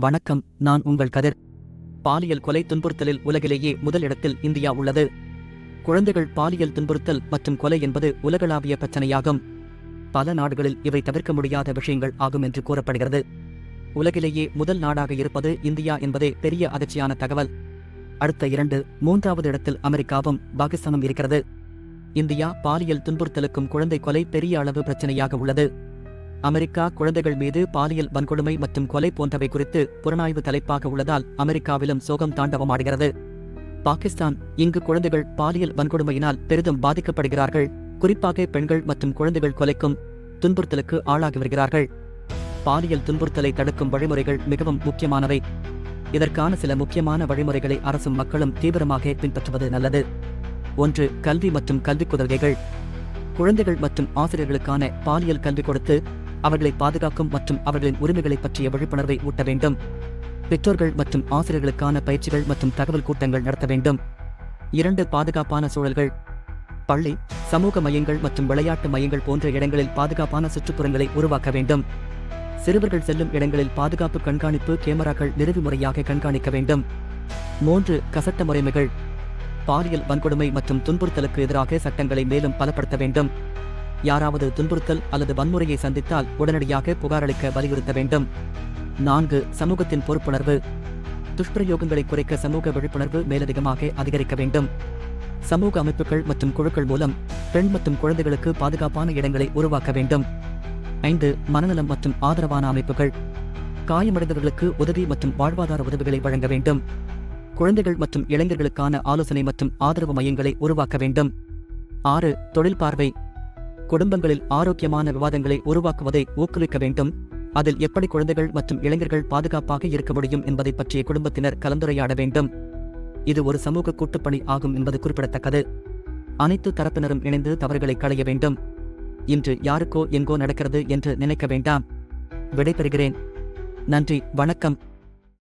வணக்கம் நான் உங்கள் கதிர். பாலியல் கொலை துன்புறுத்தலில் உலகிலேயே முதல் இடத்தில் இந்தியா உள்ளது. குழந்தைகள் பாலியல் துன்புறுத்தல் மற்றும் கொலை என்பது உலகளாவிய பிரச்சனையாகும். பல நாடுகளில் இவை தவிர்க்க முடியாத விஷயங்கள் ஆகும் என்று கூறப்படுகிறது. உலகிலேயே முதல் நாடாக இருப்பது இந்தியா என்பதே பெரிய அதிர்ச்சியான தகவல். அடுத்த இரண்டு மூன்றாவது இடத்தில் அமெரிக்காவும் பாகிஸ்தானும் இருக்கிறது. இந்தியா பாலியல் துன்புறுத்தலுக்கும் குழந்தை கொலை பெரிய அளவு பிரச்சனையாக உள்ளது. அமெரிக்கா குழந்தைகள் மீது பாலியல் வன்கொடுமை மற்றும் கொலை போன்றவை குறித்து புலனாய்வு தலைப்பாக உள்ளதால் அமெரிக்காவிலும் சோகம் தாண்டவமாடுகிறது. பாகிஸ்தான் இங்கு குழந்தைகள் பாலியல் வன்கொடுமையினால் பெரிதும் பாதிக்கப்படுகிறார்கள். குறிப்பாக பெண்கள் மற்றும் குழந்தைகள் கொலைக்கும் துன்புறுத்தலுக்கு ஆளாகி வருகிறார்கள். பாலியல் துன்புறுத்தலை தடுக்கும் வழிமுறைகள் மிகவும் முக்கியமானவை. இதற்கான சில முக்கியமான வழிமுறைகளை அரசும் மக்களும் தீவிரமாக பின்பற்றுவது நல்லது. ஒன்று கல்வி மற்றும் கல்விக் குதவிகள் குழந்தைகள் மற்றும் ஆசிரியர்களுக்கான பாலியல் கல்வி கொடுத்து அவர்களை பாதுகாக்கும் மற்றும் அவர்களின் உரிமைகளை பற்றிய விழிப்புணர்வை ஊட்ட வேண்டும். பெற்றோர்கள் மற்றும் ஆசிரியர்களுக்கான பயிற்சிகள் மற்றும் தகவல் கூட்டங்கள் நடத்த வேண்டும். இரண்டு பாதுகாப்பான சூழல்கள். பள்ளி சமூக மையங்கள் மற்றும் விளையாட்டு மையங்கள் போன்ற இடங்களில் பாதுகாப்பான சுற்றுப்புறங்களை உருவாக்க வேண்டும். சிறுவர்கள் செல்லும் இடங்களில் பாதுகாப்பு கண்காணிப்பு கேமராக்கள் நிறுவி முறையாக கண்காணிக்க வேண்டும். மூன்று கசட்ட முறைமைகள். பாலியல் வன்கொடுமை மற்றும் துன்புறுத்தலுக்கு எதிராக சட்டங்களை மேலும் பலப்படுத்த வேண்டும். யாராவது துன்புறுத்தல் அல்லது வன்முறையை சந்தித்தால் உடனடியாக புகாரளிக்க வலியுறுத்த வேண்டும். நான்கு சமூகத்தின் பொறுப்புணர்வு. துஷ்பிரயோகங்களை குறைக்க சமூக விழிப்புணர்வு மேலதிகமாக அதிகரிக்க வேண்டும். சமூக அமைப்புகள் மற்றும் குழுக்கள் மூலம் பெண் மற்றும் குழந்தைகளுக்கு பாதுகாப்பான இடங்களை உருவாக்க வேண்டும். ஐந்து மனநலம் மற்றும் ஆதரவான அமைப்புகள். காயமடைந்தவர்களுக்கு உதவி மற்றும் வாழ்வாதார உதவிகளை வழங்க வேண்டும். குழந்தைகள் மற்றும் இளைஞர்களுக்கான ஆலோசனை மற்றும் ஆதரவு மையங்களை உருவாக்க வேண்டும். ஆறு தொழில் பார்வை. குடும்பங்களில் ஆரோக்கியமான விவாதங்களை உருவாக்குவதை ஊக்குவிக்க வேண்டும். அதில் எப்படி குழந்தைகள் மற்றும் இளைஞர்கள் பாதுகாப்பாக இருக்க முடியும் என்பதை பற்றிய குடும்பத்தினர் கலந்துரையாட வேண்டும். இது ஒரு சமூக கூட்டுப்பணி ஆகும் என்பது குறிப்பிடத்தக்கது. அனைத்து தரப்பினரும் இணைந்து தவறுகளை களைய வேண்டும். இன்று யாருக்கோ எங்கோ நடக்கிறது என்று நினைக்க வேண்டாம். விடைபெறுகிறேன். நன்றி வணக்கம்.